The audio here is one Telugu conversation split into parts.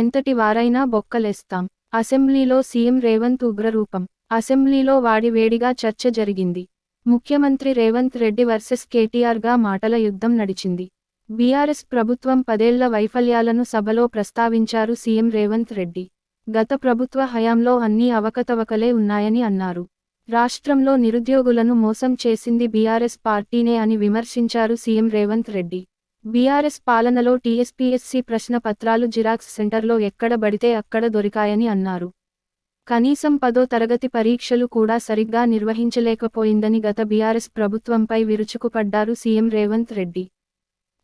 ఎంతటి వారైనా బొక్కలేస్తాం. అసెంబ్లీలో సీఎం రేవంత్ ఉగ్రరూపం. అసెంబ్లీలో వాడివేడిగా చర్చ జరిగింది. ముఖ్యమంత్రి రేవంత్ రెడ్డి వర్సెస్ కేటీఆర్గా మాటల యుద్ధం నడిచింది. బీఆర్ఎస్ ప్రభుత్వం పదేళ్ళ వైఫల్యాలను సభలో ప్రస్తావించారు సీఎం రేవంత్ రెడ్డి. గత ప్రభుత్వ హయాంలో అన్ని అవకతవకలే ఉన్నాయని అన్నారు. రాష్ట్రంలో నిరుద్యోగులను మోసం చేసింది బీఆర్ఎస్ పార్టీనే అని విమర్శించారు సీఎం రేవంత్ రెడ్డి. బీఆర్ఎస్ పాలనలో టీఎస్పీఎస్సీ ప్రశ్న పత్రాలు జిరాక్స్ సెంటర్లో ఎక్కడ బడితే అక్కడ దొరికాయని అన్నారు. కనీసం పదో తరగతి పరీక్షలు కూడా సరిగ్గా నిర్వహించలేకపోయిందని గత బీఆర్ఎస్ ప్రభుత్వంపై విరుచుకుపడ్డారు సీఎం రేవంత్ రెడ్డి.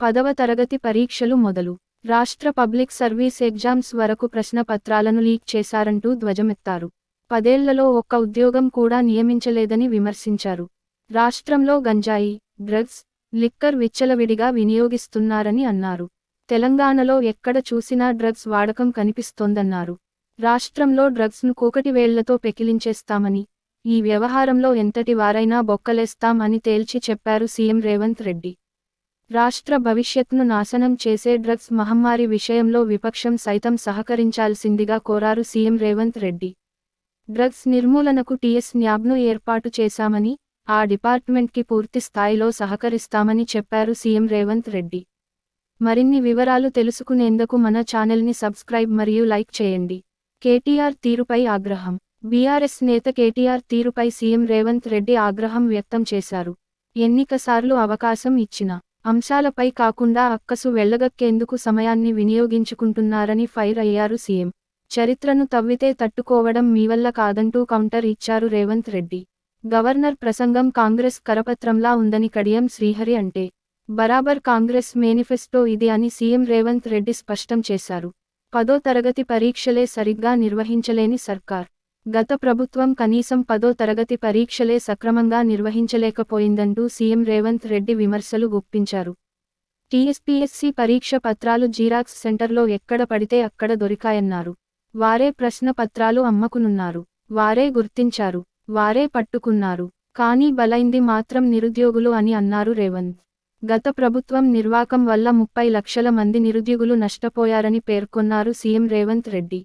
పదవ తరగతి పరీక్షలు మొదలు. రాష్ట్ర పబ్లిక్ సర్వీస్ ఎగ్జామ్స్ వరకు ప్రశ్న పత్రాలను లీక్ చేశారంటూ ధ్వజమెత్తారు. పదేళ్ళలో ఒక్క ఉద్యోగం కూడా నియమించలేదని విమర్శించారు. రాష్ట్రంలో గంజాయి డ్రగ్స్ లిక్కర్ విచ్చలవిడిగా వినియోగిస్తున్నారని అన్నారు. తెలంగాణలో ఎక్కడ చూసినా డ్రగ్స్ వాడకం కనిపిస్తోందన్నారు. రాష్ట్రంలో డ్రగ్స్ను కూకటివేళ్ళతో పెకిలించేస్తామని ఈ వ్యవహారంలో ఎంతటి వారైనా బొక్కలేస్తాం అని తేల్చి చెప్పారు సీఎం రేవంత్ రెడ్డి. రాష్ట్ర భవిష్యత్ను నాశనం చేసే డ్రగ్స్ మహమ్మారి విషయంలో విపక్షం సైతం సహకరించాల్సిందిగా కోరారు సీఎం రేవంత్ రెడ్డి. డ్రగ్స్ నిర్మూలనకు టీఎస్ న్యాబ్ను ఏర్పాటు చేశామని ఆ డిపార్ట్మెంట్కి పూర్తి స్థాయిలో సహకరిస్తామని చెప్పారు సీఎం రేవంత్ రెడ్డి. మరిన్ని వివరాలు తెలుసుకునేందుకు మన ఛానల్ని సబ్స్క్రైబ్ మరియు లైక్ చేయండి. కేటీఆర్ తీరుపై ఆగ్రహం. బీఆర్ఎస్ నేత కేటీఆర్ తీరుపై సీఎం రేవంత్ రెడ్డి ఆగ్రహం వ్యక్తం చేశారు. ఎన్నికసార్లు అవకాశం ఇచ్చిన అంశాలపై కాకుండా అక్కసు వెళ్ళగక్కేందుకు సమయాన్ని వినియోగించుకుంటున్నారని ఫైర్ అయ్యారు సీఎం. చరిత్రను తవ్వితే తట్టుకోవడం మీవల్ల కాదంటూ కౌంటర్ ఇచ్చారు రేవంత్ రెడ్డి. గవర్నర్ ప్రసంగం కాంగ్రెస్ కరపత్రంలా ఉందని కడియం శ్రీహరి అంటే బరాబర్ కాంగ్రెస్ మేనిఫెస్టో ఇది అని సీఎం రేవంత్ రెడ్డి స్పష్టం చేశారు. పదో తరగతి పరీక్షలే సరిగ్గా నిర్వహించలేని సర్కార్. గత ప్రభుత్వం కనీసం పదో తరగతి పరీక్షలే సక్రమంగా నిర్వహించలేకపోయిందంటూ సీఎం రేవంత్ రెడ్డి విమర్శలు గుప్పించారు. టీఎస్పీఎస్సీ పరీక్ష పత్రాలు జీరాక్స్ సెంటర్లో ఎక్కడ పడితే అక్కడ దొరికాయన్నారు. వారే ప్రశ్న పత్రాలు అమ్మకునున్నారు. వారే గుర్తించారు. వారే పట్టుకున్నారు. కానీ బలైంది మాత్రం నిరుద్యోగులు అని అన్నారు రేవంత్. గత ప్రభుత్వం నిర్వాకం వల్ల ముప్పై లక్షల మంది నిరుద్యోగులు నష్టపోయారని పేర్కొన్నారు సీఎం రేవంత్ రెడ్డి.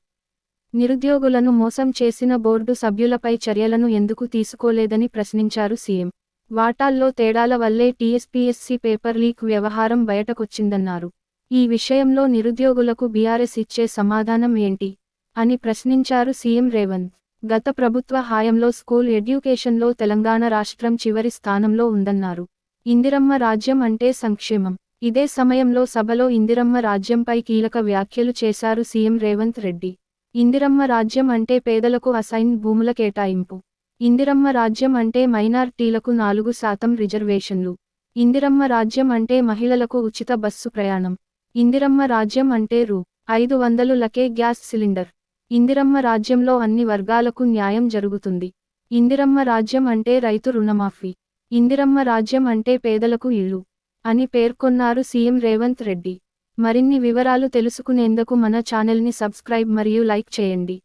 నిరుద్యోగులను మోసం చేసిన బోర్డు సభ్యులపై చర్యలను ఎందుకు తీసుకోలేదని ప్రశ్నించారు సీఎం. వాటాల్లో తేడాల వల్లే టీఎస్పీఎస్సీ పేపర్ లీక్ వ్యవహారం బయటకొచ్చిందన్నారు. ఈ విషయంలో నిరుద్యోగులకు బీఆర్ఎస్ ఇచ్చే సమాధానం ఏంటి? అని ప్రశ్నించారు సీఎం రేవంత్. గత ప్రభుత్వ హాయంలో స్కూల్ ఎడ్యుకేషన్లో తెలంగాణ రాష్ట్రం చివరి స్థానంలో ఉందన్నారు. ఇందిరమ్మ రాజ్యం అంటే సంక్షేమం. ఇదే సమయంలో సభలో ఇందిరమ్మ రాజ్యంపై కీలక వ్యాఖ్యలు చేశారు సీఎం రేవంత్ రెడ్డి. ఇందిరమ్మ రాజ్యం అంటే పేదలకు అసైన్ భూముల కేటాయింపు. ఇందిరమ్మ రాజ్యం అంటే మైనార్టీలకు నాలుగు శాతం రిజర్వేషన్లు. ఇందిరమ్మ రాజ్యం అంటే మహిళలకు ఉచిత బస్సు ప్రయాణం. ఇందిరమ్మ రాజ్యం అంటే రూ. ఐదు వందలు లకే గ్యాస్ సిలిండర్. ఇందిరమ్మ రాజ్యంలో అన్ని వర్గాలకు న్యాయం జరుగుతుంది. ఇందిరమ్మ రాజ్యం అంటే రైతు రుణమాఫీ. ఇందిరమ్మ రాజ్యం అంటే పేదలకు ఇల్లు అని పేర్కొన్నారు సీఎం రేవంత్ రెడ్డి. మరిన్ని వివరాలు తెలుసుకునేందుకు మన ఛానల్ని సబ్స్క్రైబ్ మరియు లైక్ చేయండి.